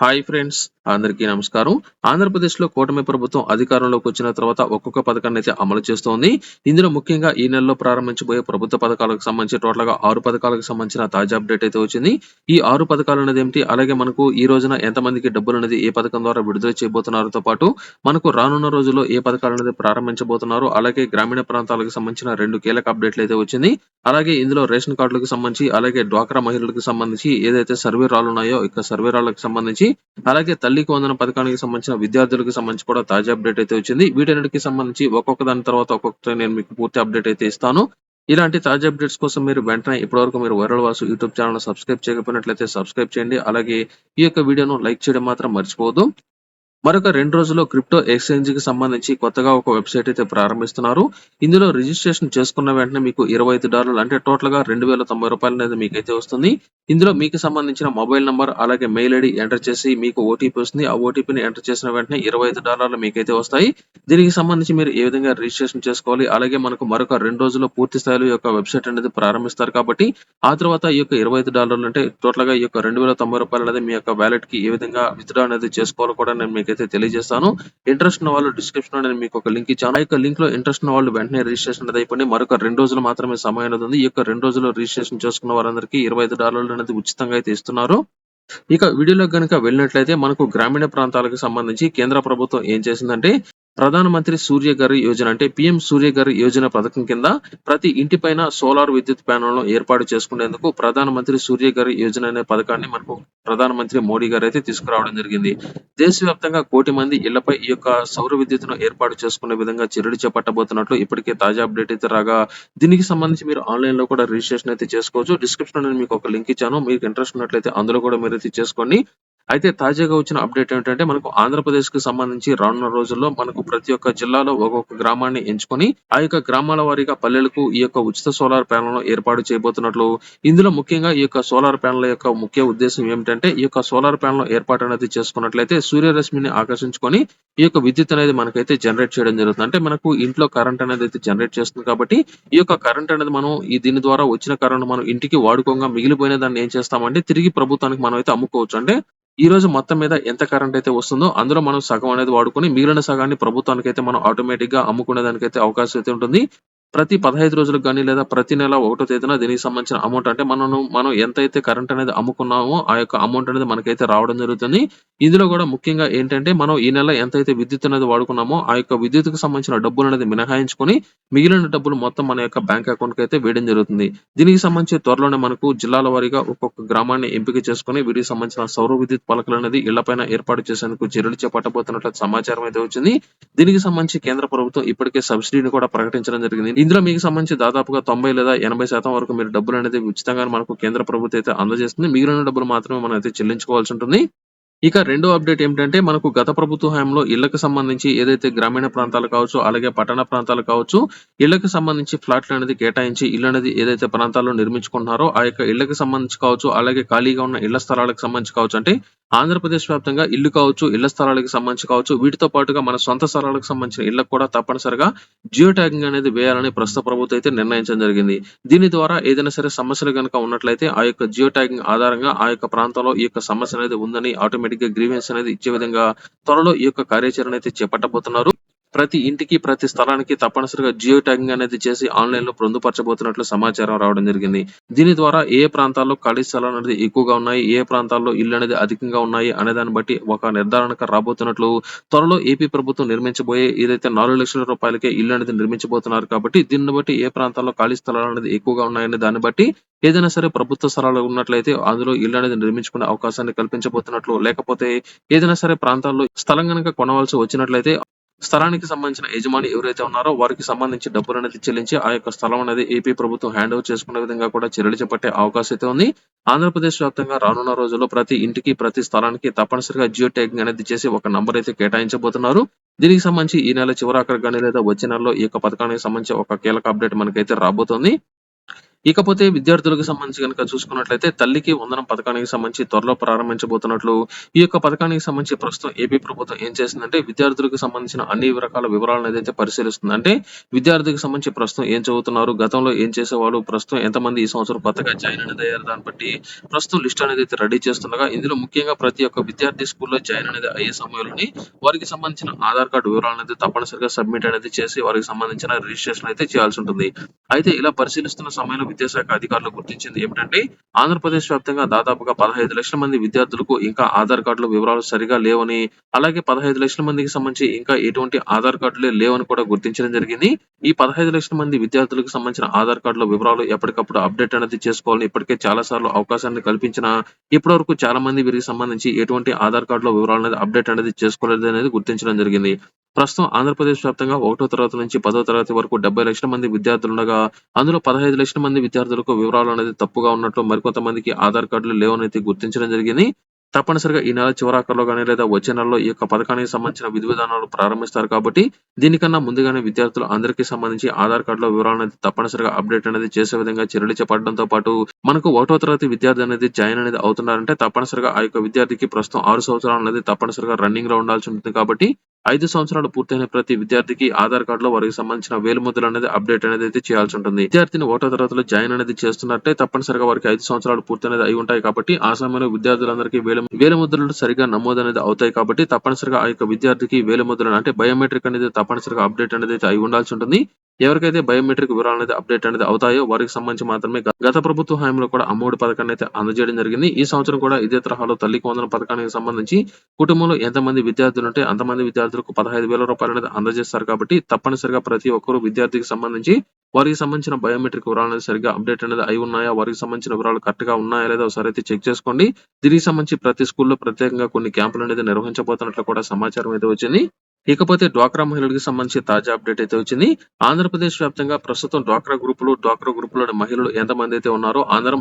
Hi friends అందరికీ నమస్కారం. ఆంధ్రప్రదేశ్లో కూటమి ప్రభుత్వం అధికారంలోకి వచ్చిన తర్వాత ఒక్కొక్క పథకాన్ని అయితే అమలు చేస్తోంది. ఇందులో ముఖ్యంగా ఈ నెలలో ప్రారంభించబోయే ప్రభుత్వ పథకాలకు సంబంధించి టోటల్గా ఆరు పథకాలకు సంబంధించిన తాజా అప్డేట్ అయితే వచ్చింది. ఈ ఆరు పథకాలు అనేది ఏమిటి? అలాగే మనకు ఈ రోజున ఎంత మందికి డబ్బులు అనేది ఏ పథకం ద్వారా విడుదల చేయబోతున్నారో పాటు మనకు రానున్న రోజుల్లో ఏ పథకాలు అనేది ప్రారంభించబోతున్నారు అలాగే గ్రామీణ ప్రాంతాలకు సంబంధించిన రెండు కీలక అప్డేట్లు అయితే వచ్చింది. అలాగే ఇందులో రేషన్ కార్డులకు సంబంధించి అలాగే డ్వాక్రా మహిళలకు సంబంధించి ఏదైతే సర్వే రాళ్ళు ఉన్నాయో ఇక సర్వే సంబంధించి సంబంధించి అలాగే తల్లికి వందన పథకానికి సంబంధించిన విద్యార్థులకు సంబంధించి కూడా తాజా అప్డేట్ అయితే వచ్చింది. వీటన్నిటికి సంబంధించి ఒక్కొక్క దాని తర్వాత ఒక్కొక్కటి నేను మీకు పూర్తి అప్డేట్ అయితే ఇస్తాను. ఇలాంటి తాజా అప్డేట్స్ కోసం మీరు వెంటనే ఇప్పటివరకు మీరు viral Vasu YouTube channel subscribe చేయకపోయినట్లయితే subscribe చేయండి. అలాగే ఈ యొక్క వీడియోను లైక్ చేయడం మాత్రం మర్చిపోవద్దు. మరొక రెండు రోజుల్లో క్రిప్టో ఎక్స్చేంజ్కి సంబంధించి కొత్తగా ఒక వెబ్సైట్ అయితే ప్రారంభిస్తున్నారు. ఇందులో రిజిస్ట్రేషన్ చేసుకున్న వెంటనే మీకు ఇరవై ఐదు డాలర్లు అంటే టోటల్గా రెండు వేల తొంభై రూపాయలు అనేది మీకు అయితే వస్తుంది. ఇందులో మీకు సంబంధించిన మొబైల్ నంబర్ అలాగే మెయిల్ ఐడి ఎంటర్ చేసి మీకు ఓటీపీ వస్తుంది. ఆ ఓటీపీని ఎంటర్ చేసిన వెంటనే ఇరవై ఐదు డాలర్లు మీకైతే వస్తాయి. దీనికి సంబంధించి మీరు ఏ విధంగా రిజిస్ట్రేషన్ చేసుకోవాలి? అలాగే మనకు మరొక రెండు రోజుల్లో పూర్తి స్థాయిలో యొక్క వెబ్సైట్ అనేది ప్రారంభిస్తారు కాబట్టి ఆ తర్వాత ఈ యొక్క ఇరవై ఐదు డాలర్లు అంటే టోటల్గా ఈ యొక్క రెండు వేల తొంభై రూపాయలు అనేది మీ యొక్క వ్యాలెట్కి ఏ విధంగా విత్డ్రా అనేది చేసుకోవాలో కూడా నేను మీకైతే తెలియజేస్తాను. ఇంట్రెస్ట్ ఉన్న వాళ్ళు డిస్క్రిప్షన్లో నేను మీకు ఒక లింక్ ఇచ్చాను. ఆ యొక్క లింక్లో ఇంట్రెస్ట్ ఉన్న వాళ్ళు వెంటనే రిజిస్ట్రేషన్ అనేది అయిపోయింది మరొక రెండు రోజులు మాత్రమే సమయం అనేది ఉంది. ఈ యొక్క రెండు రోజుల్లో రిజిస్ట్రేషన్ చేసుకున్న వారందరికీ ఇరవై ఐదు డాలర్లు అనేది ఉచితంగా అయితే ఇస్తున్నారు. ఇక వీడియోలో కనుక వెళ్ళినట్లయితే మనకు గ్రామీణ ప్రాంతాలకు సంబంధించి కేంద్ర ప్రభుత్వం ఏం చేసిందంటే ప్రధానమంత్రి సూర్య గారి యోజన అంటే పిఎం సూర్య గారి యోజన పథకం కింద ప్రతి ఇంటి పైన సోలార్ విద్యుత్ ప్యానెల్ ఏర్పాటు చేసుకునేందుకు ప్రధానమంత్రి సూర్య గారి యోజన అనే పథకాన్ని మనకు ప్రధానమంత్రి మోడీ గారు అయితే తీసుకురావడం జరిగింది. దేశవ్యాప్తంగా కోటి మంది ఇళ్ళపై ఈ యొక్క సౌర విద్యుత్ను ఏర్పాటు చేసుకునే విధంగా చర్యలు చేపట్టబోతున్నట్లు ఇప్పటికే తాజా అప్డేట్ అయితే రాగా దీనికి సంబంధించి మీరు ఆన్లైన్లో కూడా రిజిస్ట్రేషన్ అయితే చేసుకోవచ్చు. డిస్క్రిప్షన్ నేను మీకు ఒక లింక్ ఇచ్చాను. మీకు ఇంట్రెస్ట్ ఉన్నట్లయితే అందులో కూడా మీరు అయితే చేసుకోండి. అయితే తాజాగా వచ్చిన అప్డేట్ ఏంటంటే మనకు ఆంధ్రప్రదేశ్కు సంబంధించి రానున్న రోజుల్లో మనకు ప్రతి ఒక్క జిల్లాలో ఒక్కొక్క గ్రామాన్ని ఎంచుకొని ఆ యొక్క గ్రామాల వారీగా పల్లెలకు ఈ యొక్క ఉచిత సోలార్ ప్యానెల్ ఏర్పాటు చేయబోతున్నట్లు. ఇందులో ముఖ్యంగా ఈ యొక్క సోలార్ ప్యానెల్ యొక్క ముఖ్య ఉద్దేశం ఏమిటంటే ఈ యొక్క సోలార్ ప్యానెల్ ఏర్పాటు అనేది చేసుకున్నట్లయితే సూర్యరశ్మిని ఆకర్షించుకొని ఈ యొక్క విద్యుత్ అనేది మనకైతే జనరేట్ చేయడం జరుగుతుంది. అంటే మనకు ఇంట్లో కరెంట్ అనేది అయితే జనరేట్ చేస్తుంది కాబట్టి ఈ యొక్క కరెంట్ అనేది మనం ఈ దీని ద్వారా వచ్చిన కరెంట్ మనం ఇంటికి వాడుకోగా మిగిలిపోయిన దాన్ని ఏం చేస్తామంటే తిరిగి ప్రభుత్వానికి మనం అయితే అమ్ముకోవచ్చు. అంటే ఈ రోజు మొత్తం మీద ఎంత కరెంట్ అయితే వస్తుందో అందులో మనం సగం అనేది వాడుకొని మిగిలిన సగాన్ని ప్రభుత్వానికి అయితే మనం ఆటోమేటిక్గా అమ్ముకునే దానికైతే అవకాశం అయితే ఉంటుంది. ప్రతి పదహైదు రోజులకు కానీ లేదా ప్రతి నెల ఒకటో తేదీన దీనికి సంబంధించిన అమౌంట్ అంటే మనం మనం ఎంతైతే కరెంట్ అనేది అమ్ముకున్నామో ఆ యొక్క అమౌంట్ అనేది మనకైతే రావడం జరుగుతుంది. ఇందులో కూడా ముఖ్యంగా ఏంటంటే మనం ఈ నెల ఎంతైతే విద్యుత్ అనేది వాడుకున్నామో ఆ యొక్క విద్యుత్కు సంబంధించిన డబ్బులు అనేది మినహాయించుకొని మిగిలిన డబ్బులు మొత్తం మన యొక్క బ్యాంక్ అకౌంట్కి అయితే వేయడం జరుగుతుంది. దీనికి సంబంధించి త్వరలోనే మనకు జిల్లాల వారీగా ఒక్కొక్క గ్రామాన్ని ఎంపిక చేసుకుని వీటికి సంబంధించిన సౌర విద్యుత్ పలకలు అనేది ఇళ్ళపైన ఏర్పాటు చేసేందుకు చర్యలు చేపట్టబోతున్నట్లు సమాచారం అయితే వచ్చింది. దీనికి సంబంధించి కేంద్ర ప్రభుత్వం ఇప్పటికే సబ్సిడీని కూడా ప్రకటించడం జరిగింది. ఇందులో మీకు సంబంధించి దాదాపుగా తొంభై లేదా ఎనభై శాతం వరకు మీరు డబ్బులు అనేది ఉచితంగా మనకు కేంద్ర ప్రభుత్వం అయితే అందజేస్తుంది. మిగిలిన డబ్బులు మాత్రమే మనం అయితే చెల్లించుకోవాల్సి ఉంటుంది. ఇక రెండో అప్డేట్ ఏమిటంటే మనకు గత ప్రభుత్వ హయాంలో ఇళ్ళకు సంబంధించి ఏదైతే గ్రామీణ ప్రాంతాలు కావచ్చు అలాగే పట్టణ ప్రాంతాలు కావచ్చు ఇళ్ళకు సంబంధించి ఫ్లాట్లు అనేది కేటాయించి ఇల్లు అనేది ఏదైతే ప్రాంతాల్లో నిర్మించుకుంటున్నారో ఆ యొక్క ఇళ్ళకు సంబంధించి కావచ్చు అలాగే ఖాళీగా ఉన్న ఇళ్ళ స్థలాలకు సంబంధించి కావచ్చు అంటే ఆంధ్రప్రదేశ్ వ్యాప్తంగా ఇల్లు కావచ్చు ఇళ్ళ స్థలాలకు సంబంధించి కావచ్చు వీటితో పాటుగా మన సొంత స్థలాలకు సంబంధించిన ఇళ్ళకు కూడా తప్పనిసరిగా జియో ట్యాగింగ్ అనేది వేయాలని ప్రస్తుత ప్రభుత్వం అయితే నిర్ణయించడం జరిగింది. దీని ద్వారా ఏదైనా సరే సమస్యలు కనుక ఉన్నట్లయితే ఆ యొక్క జియో ట్యాగింగ్ ఆధారంగా ఆ యొక్క ప్రాంతంలో ఈ యొక్క సమస్య అనేది ఉందని ఆటోమేటిక్గా గ్రీవెన్స్ అనేది ఇచ్చే విధంగా త్వరలో ఈ యొక్క కార్యాచరణ అయితే చేపట్టబోతున్నారు. ప్రతి ఇంటికి ప్రతి స్థలానికి తప్పనిసరిగా జియో ట్యాగింగ్ అనేది చేసి ఆన్లైన్లో పొందుపరచబోతున్నట్లు సమాచారం రావడం జరిగింది. దీని ద్వారా ఏ ప్రాంతాల్లో ఖాళీ స్థలాలు అనేది ఎక్కువగా ఉన్నాయి ఏ ప్రాంతాల్లో ఇల్లు అనేది అధికంగా ఉన్నాయి అనే దాన్ని బట్టి ఒక నిర్ధారణకు రాబోతున్నట్లు త్వరలో ఏపీ ప్రభుత్వం నిర్మించబోయే ఏదైతే నాలుగు లక్షల రూపాయలకే ఇల్లు అనేది నిర్మించబోతున్నారు కాబట్టి దీన్ని బట్టి ఏ ప్రాంతాల్లో ఖాళీ స్థలాలు అనేది ఎక్కువగా ఉన్నాయనే దాన్ని బట్టి ఏదైనా సరే ప్రభుత్వ స్థలాలు ఉన్నట్లయితే అందులో ఇల్లు అనేది నిర్మించుకునే అవకాశాన్ని కల్పించబోతున్నట్లు లేకపోతే ఏదైనా సరే ప్రాంతాల్లో స్థలం కనుక కొనవలసి వచ్చినట్లయితే స్థలానికి సంబంధించిన యజమాని ఎవరైతే ఉన్నారో వారికి సంబంధించి డబ్బులు అనేది చెల్లించి ఆ యొక్క స్థలం అనేది ఏపీ ప్రభుత్వం హ్యాండ్ ఓవర్ చేసుకునే విధంగా కూడా చర్యలు చేపట్టే అవకాశం అయితే ఉంది. ఆంధ్రప్రదేశ్ వ్యాప్తంగా రానున్న రోజుల్లో ప్రతి ఇంటికి ప్రతి స్థలానికి తప్పనిసరిగా జియో ట్యాగింగ్ అనేది చేసి ఒక నంబర్ అయితే కేటాయించబోతున్నారు. దీనికి సంబంధించి ఈ నెల చివరాఖరు కానీ లేదా వచ్చే నెలలో ఈ యొక్క పథకానికి సంబంధించి ఒక కీలక అప్డేట్ మనకైతే రాబోతోంది. ఇకపోతే విద్యార్థులకు సంబంధించి గనుక చూసుకున్నట్లయితే తల్లికి వందనం పథకానికి సంబంధించి త్వరలో ప్రారంభించబోతున్నట్లు ఈ యొక్క పథకానికి సంబంధించి ప్రస్తుతం ఏపీ ప్రభుత్వం ఏం చేసిందంటే విద్యార్థులకు సంబంధించిన అన్ని రకాల వివరాలను ఏదైతే పరిశీలిస్తుంది అంటే విద్యార్థికి సంబంధించి ప్రస్తుతం ఏం చదువుతున్నారు గతంలో ఏం చేసేవాళ్ళు ప్రస్తుతం ఎంతమంది ఈ సంవత్సరం కొత్తగా జాయిన్ అనేది అయ్యారు దాన్ని బట్టి ప్రస్తుతం లిస్ట్ అనేది అయితే రెడీ చేస్తుండగా ఇందులో ముఖ్యంగా ప్రతి ఒక్క విద్యార్థి స్కూల్లో జాయిన్ అనేది అయ్యే సమయంలోని వారికి సంబంధించిన ఆధార్ కార్డు వివరాలను అయితే తప్పనిసరిగా సబ్మిట్ అనేది చేసి వారికి సంబంధించిన రిజిస్ట్రేషన్ అయితే చేయాల్సి ఉంటుంది. అయితే ఇలా పరిశీలిస్తున్న సమయంలో విద్యాశాఖ అధికారులు గుర్తించింది ఏమిటంటే ఆంధ్రప్రదేశ్ వ్యాప్తంగా దాదాపుగా పదహైదు లక్షల మంది విద్యార్థులకు ఇంకా ఆధార్ కార్డుల వివరాలు సరిగా లేవని అలాగే పదహైదు లక్షల మందికి సంబంధించి ఇంకా ఎటువంటి ఆధార్ కార్డులే లేవని కూడా గుర్తించడం జరిగింది. ఈ పదహైదు లక్షల మంది విద్యార్థులకు సంబంధించిన ఆధార్ కార్డుల వివరాలు ఎప్పటికప్పుడు అప్డేట్ అనేది చేసుకోవాలని ఇప్పటికే చాలా సార్లు అవకాశాన్ని కల్పించిన ఇప్పటి వరకు చాలా మంది వీరికి సంబంధించి ఎటువంటి ఆధార్ కార్డుల వివరాలు అనేది అప్డేట్ అనేది చేసుకోలేదు అనేది గుర్తించడం జరిగింది. ప్రస్తుతం ఆంధ్రప్రదేశ్ వ్యాప్తంగా ఒకటో తరగతి నుంచి పదో తరగతి వరకు డెబ్బై లక్షల మంది విద్యార్థులు ఉండగా అందులో పదహైదు లక్షల మంది విద్యార్థులకు వివరాలు అనేది తప్పుగా ఉన్నట్లు మరికొంతమందికి ఆధార్ కార్డులు లేవనైతే గుర్తించడం జరిగింది. తప్పనిసరిగా ఈ నెల చివరాఖరులో కానీ లేదా వచ్చే నెలలో ఈ యొక్క పథకానికి సంబంధించిన విధి విధానాలు ప్రారంభిస్తారు కాబట్టి దీనికన్నా ముందుగానే విద్యార్థులు అందరికీ సంబంధించి ఆధార్ కార్డులో వివరాలు అనేది తప్పనిసరిగా అప్డేట్ అనేది చేసే విధంగా చర్యలు చేపట్టడంతో పాటు మనకు ఒకటో తరగతి విద్యార్థి అనేది జాయిన్ అనేది అవుతున్నారంటే తప్పనిసరిగా ఆ యొక్క విద్యార్థికి ప్రస్తుతం ఆరు సంవత్సరాలు అనేది తప్పనిసరిగా రన్నింగ్లో ఉండాల్సి ఉంటుంది కాబట్టి ఐదు సంవత్సరాలు పూర్తయిన ప్రతి విద్యార్థికి ఆధార్ కార్డులో వారికి సంబంధించిన వేలుముద్రలు అనేది అప్డేట్ అనేది అయితే చేయాల్సి ఉంటుంది విద్యార్థిని ఒకటో తరగతిలో జాయిన్ అనేది చేస్తున్నట్టే తప్పనిసరిగా వారికి ఐదు సంవత్సరాలు పూర్తి అనేది అయి ఉంటాయి కాబట్టి ఆ సమయంలో విద్యార్థులందరికీ వేల వేలిముద్రలు సరిగా నమోదు అనేది అవుతాయి కాబట్టి తప్పనిసరిగా ఆ యొక్క విద్యార్థికి వేలిముద్రలు అంటే బయోమెట్రిక్ అనేది తప్పనిసరిగా అప్డేట్ అనేది అయితే అయి ఉండాల్సి ఉంటుంది ఎవరికైతే బయోమెట్రిక్ వివరాలు అనేది అప్డేట్ అనేది అవుతాయో వారికి సంబంధించి మాత్రమే గత ప్రభుత్వ హయాంలో కూడా అమ్మఒడి పథకాన్ని అయితే అందజేయడం జరిగింది. ఈ సంవత్సరం కూడా ఇదే తరహాలో తల్లి వందన పథకానికి సంబంధించి కుటుంబంలో ఎంతమంది విద్యార్థులు ఉంటే అంతమంది విద్యార్థులకు పదహైదు వేల రూపాయలు అనేది అందజేస్తారు కాబట్టి తప్పనిసరిగా ప్రతి ఒక్కరు విద్యార్థికి సంబంధించి వారికి సంబంధించిన బయోమెట్రిక్ వివరాలు అనేది సరిగ్గా అప్డేట్ అనేది అయి ఉన్నాయా వారికి సంబంధించిన వివరాలు కరెక్ట్గా ఉన్నాయా లేదా ఒకసారి అయితే చెక్ చేసుకోండి. దీనికి సంబంధించి ప్రతి స్కూల్లో ప్రత్యేకంగా కొన్ని క్యాంపులు అనేది నిర్వహించబోతున్నట్లు కూడా సమాచారం అయితే వచ్చింది. ఇకపోతే డ్వాక్రా మహిళలకు సంబంధించి తాజా అప్డేట్ అయితే వచ్చింది. ఆంధ్రప్రదేశ్ వ్యాప్తంగా ప్రస్తుతం డ్వాక్రా గ్రూపులు డ్వాక్రా గ్రూపులోని మహిళలు ఎంతమంది అయితే ఉన్నారో ఆంధ్ర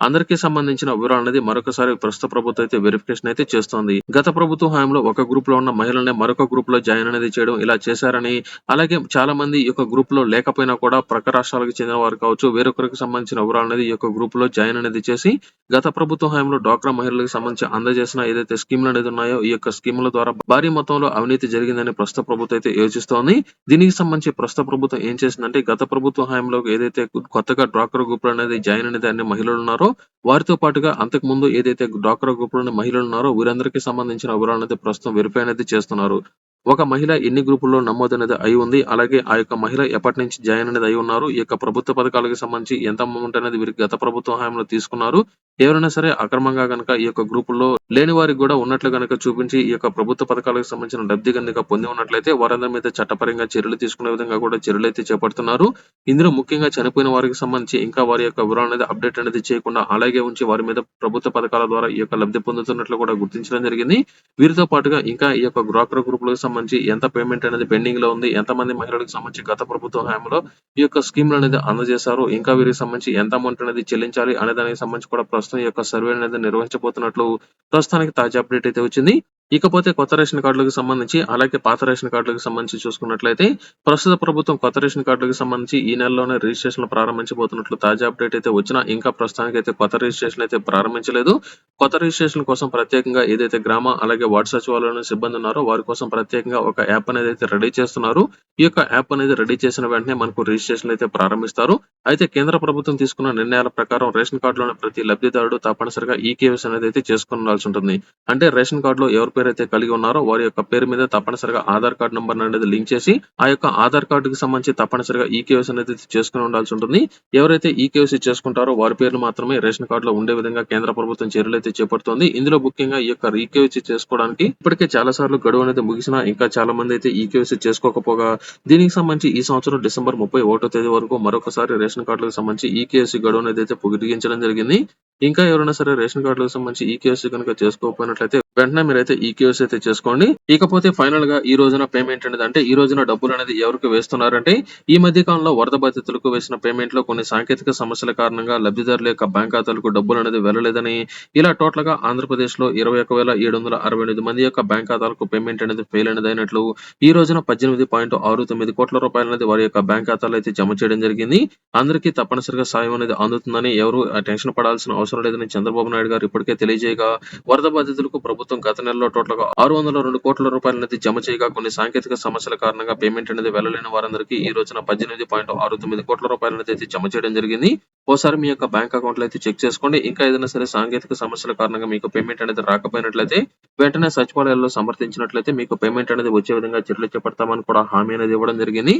అందరికీ సంబంధించిన వివరాలు అనేది మరొకసారి ప్రస్తుత ప్రభుత్వం అయితే వెరిఫికేషన్ అయితే చేస్తోంది. గత ప్రభుత్వ హయాంలో ఒక గ్రూప్లో ఉన్న మహిళల్ని మరొక గ్రూప్లో జాయిన్ అనేది చేయడం ఇలా చేశారని అలాగే చాలా మంది ఈ యొక్క గ్రూప్లో లేకపోయినా కూడా ప్రక్క రాష్ట్రాలకు చెందిన వారు కావచ్చు వేరొకరికి సంబంధించిన వివరాలు అనేది ఈ యొక్క గ్రూప్లో జాయిన్ అనేది చేసి గత ప్రభుత్వ హయాంలో డ్వాక్రా మహిళలకు సంబంధించి అందజేసిన ఏదైతే స్కీములు అనేది ఉన్నాయో ఈ యొక్క స్కీముల ద్వారా భారీ మొత్తంలో అవినీతి జరిగిందని ప్రస్తుత ప్రభుత్వం అయితే యోచిస్తోంది. దీనికి సంబంధించి ప్రస్తుత ప్రభుత్వం ఏం చేసిందంటే గత ప్రభుత్వ హయాంలో ఏదైతే కొత్తగా డ్వాక్రా గ్రూప్ అనేది జాయిన్ అనేది అనే మహిళలు ఉన్నారో వారితో పాటుగా అంతకు ముందు ఏదైతే డ్వాక్రా గ్రూప్లోని మహిళలు ఉన్నారో వీరందరికీ సంబంధించిన వివరాలను అయితే ప్రస్తుతం వెరిఫై అనేది చేస్తున్నారు. ఒక మహిళ ఎన్ని గ్రూపుల్లో నమోదు అనేది అయి ఉంది అలాగే ఆ యొక్క మహిళ ఎప్పటి నుంచి జాయిన్ అనేది అయి ఉన్నారు ఈ యొక్క ప్రభుత్వ పథకాలకు సంబంధించి ఎంత అమౌంట్ అనేది వీరికి గత ప్రభుత్వ హామీలో తీసుకున్నారు ఎవరైనా సరే అక్రమంగా గనక ఈ యొక్క గ్రూపుల్లో లేని వారికి కూడా ఉన్నట్లు గనక చూపించి ఈ యొక్క ప్రభుత్వ పథకాలకు సంబంధించిన లబ్ధి కనుక పొంది ఉన్నట్లయితే వారందరి మీద చట్టపరంగా చర్యలు తీసుకునే విధంగా కూడా చర్యలు అయితే చేపడుతున్నారు. ఇందులో ముఖ్యంగా చనిపోయిన వారికి సంబంధించి ఇంకా వారి యొక్క వివరాలు అనేది అప్డేట్ అనేది చేయకుండా అలాగే ఉంచి వారి మీద ప్రభుత్వ పథకాల ద్వారా ఈ యొక్క లబ్ధి పొందుతున్నట్లు కూడా గుర్తించడం జరిగింది. వీరితో పాటుగా ఇంకా ఈ యొక్క డ్వాక్రా గ్రూపులకు సంబంధించి ఎంత పేమెంట్ అనేది పెండింగ్లో ఉంది ఎంత మంది మహిళలకు సంబంధించి గత ప్రభుత్వ హయాంలో ఈ యొక్క స్కీమ్లు అనేది అందజేశారు ఇంకా వీరికి సంబంధించి ఎంత అమౌంట్ అనేది చెల్లించాలి అనే దానికి సంబంధించి కూడా ప్రస్తుతం ఈ యొక్క సర్వే అనేది నిర్వహించబోతున్నట్లు ప్రస్తుతానికి తాజా అప్డేట్ అయితే వచ్చింది. ఇకపోతే కొత్త రేషన్ కార్డులకు సంబంధించి అలాగే పాత రేషన్ కార్డులకు సంబంధించి చూసుకున్నట్లయితే ప్రస్తుత ప్రభుత్వం కొత్త రేషన్ కార్డులకు సంబంధించి ఈ నెలలోనే రిజిస్ట్రేషన్ ప్రారంభించబోతున్నట్లు తాజా అప్డేట్ అయితే వచ్చినా ఇంకా ప్రస్తుతానికి అయితే కొత్త రిజిస్ట్రేషన్ అయితే ప్రారంభించలేదు. కొత్త రిజిస్ట్రేషన్ కోసం ప్రత్యేకంగా ఏదైతే గ్రామ అలాగే వార్డు సచివాలయంలో సిబ్బంది ఉన్నారో వారి కోసం ప్రత్యేకంగా ఒక యాప్ అనేది అయితే రెడీ చేస్తున్నారు. ఈ యొక్క యాప్ అనేది రెడీ చేసిన వెంటనే మనకు రిజిస్ట్రేషన్ అయితే ప్రారంభిస్తారు. అయితే కేంద్ర ప్రభుత్వం తీసుకున్న నిర్ణయాల ప్రకారం రేషన్ కార్డులోని ప్రతి లబ్ధిదారుడు తప్పనిసరిగా ఈ కేవైసీ అనేది అయితే చేసుకుని ఉంటుంది. అంటే రేషన్ కార్డులో ఎవరి పేరు అయితే కలిగి ఉన్నారో వారి యొక్క పేరు మీద తప్పనిసరిగా ఆధార్ కార్డు నంబర్ అనేది లింక్ చేసి ఆ యొక్క ఆధార్ కార్డుకి సంబంధించి తప్పనిసరిగా ఈ కేవైసీ అనేది చేసుకుని ఉండాల్సి ఉంటుంది. ఎవరైతే ఈ కేవైసీ చేసుకుంటారో వారి పేర్లు మాత్రమే రేషన్ కార్డులో ఉండే విధంగా కేంద్ర ప్రభుత్వం చర్యలు అయితే చేపడుతోంది. ఇందులో ముఖ్యంగా ఈ యొక్క ఈ చేసుకోవడానికి ఇప్పటికే చాలా సార్లు గడువు అనేది ముగిసినా ఇంకా చాలా మంది అయితే ఈ చేసుకోకపోగా దీనికి సంబంధించి ఈ సంవత్సరం డిసెంబర్ ముప్పై ఒకటో తేదీ వరకు మరొకసారి రేషన్ కార్డులకు సంబంధించి ఈ గడువు అనేది అయితే పొగిడించడం జరిగింది. ఇంకా ఎవరైనా సరే రేషన్ కార్డులకు సంబంధించి ఈ కనుక చేసుకోకపోయినట్లయితే వెంటనే మీరైతే ఈ కేవైసీ అయితే చేసుకోండి. ఇకపోతే ఫైనల్గా ఈ రోజున పేమెంట్ అనేది అంటే ఈ రోజున డబ్బులు అనేది ఎవరికి వేస్తున్నారంటే ఈ మధ్య కాలంలో వరద బాధితులకు వేసిన పేమెంట్లో కొన్ని సాంకేతిక సమస్యల కారణంగా లబ్ధిదారుల యొక్క బ్యాంక్ ఖాతాలకు డబ్బులు అనేది వెళ్ళలేదని ఇలా టోటల్గా ఆంధ్రప్రదేశ్లో ఇరవై ఒక వేల ఏడు వందల అరవై ఎనిమిది మంది యొక్క బ్యాంక్ ఖాతాలకు పేమెంట్ అనేది ఫెయిల్ అనేది అయినట్లు ఈ రోజున పద్దెనిమిది పాయింట్ ఆరు తొమ్మిది కోట్ల రూపాయలు అనేది వారి యొక్క బ్యాంక్ ఖాతాలో అయితే జమ చేయడం జరిగింది. అందరికీ తప్పనిసరిగా సాయం అనేది అందుతుందని ఎవరు టెన్షన్ పడాల్సిన అవసరం లేదని చంద్రబాబు నాయుడు గారు ఇప్పటికే తెలియజేయగా వరద బాధితులకు ప్రభుత్వం గత నెలలో టోటల్గా ఆరు వందల రెండు కోట్ల రూపాయలు అనేది జమ చేయగా కొన్ని సాంకేతిక సమస్యల కారణంగా పేమెంట్ అనేది వెళ్ళలేని వారందరికీ ఈ రోజున పద్దెనిమిది పాయింట్ ఆరు తొమ్మిది కోట్ల రూపాయలు అనేది అయితే జమ చేయడం జరిగింది. ఓసారి మీ యొక్క బ్యాంక్ అకౌంట్లో అయితే చెక్ చేసుకోండి. ఇంకా ఏదైనా సరే సాంకేతిక సమస్యల కారణంగా మీకు పేమెంట్ అనేది రాకపోయినట్లయితే వెంటనే సచివాలయాల్లో సమర్థించినట్లయితే మీకు పేమెంట్ అనేది వచ్చే విధంగా చర్యలు చేపడతామని కూడా హామీ అనేది ఇవ్వడం జరిగింది.